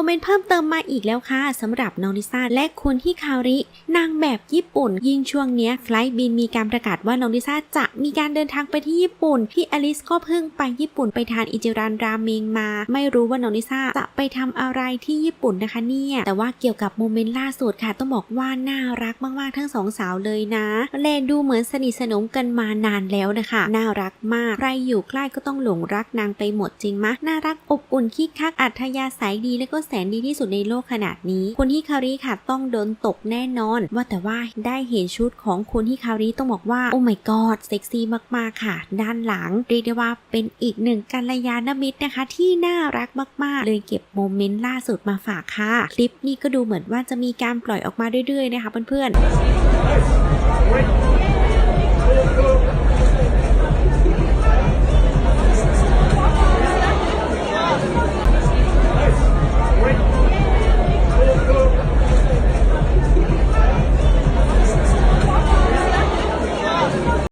มเมนต์เพิ่มเติมมาอีกแล้วค่ะสำหรับน้องลิซ่าและคุณที่คาริ นางแบบญี่ปุ่น ยิ่งช่วงเนี้ยไฟล์บินมีการประกาศว่าน้องลิซ่าจะมีการเดินทางไปที่ญี่ปุ่นพี่อลิสก็เพิ่งไปญี่ปุ่นไปทานอิจิรันราเมงมา ไม่รู้ว่าน้องลิซ่าจะไปทำอะไรที่ญี่ปุ่นนะคะเนี่ยแต่ว่าเกี่ยวกับโมเมนต์ล่าสุดค่ะ ต้องบอกว่าน่ารักมากๆทั้งสองสาวเลยนะแลดูเหมือนสนิทสนมกันมานานแล้วนะคะ น่ารักมากใครอยู่ใกล้ก็ต้องหลงรักนางไปหมดจริงมะน่ารักอบอุ่นคิกคักอัธยาศัยดีและก็แสนดีที่สุดในโลกขนาดนี้ คุณฮิคาริค่ะต้องโดนตกแน่นอน ว่าแต่ว่าได้เห็นชุดของคุณฮิคาริต้องบอกว่า โอ้ my god เซ็กซี่มากๆค่ะ ด้านหลัง เรียกได้ว่าเป็นอีกหนึ่งกัลยาณมิตรนะคะ ที่น่ารักมากๆ เลยเก็บโมเมนต์ล่าสุดมาฝากค่ะ คลิปนี้ก็ดูเหมือนว่าจะมีการปล่อยออกมาเรื่อยๆนะคะเพื่อนๆ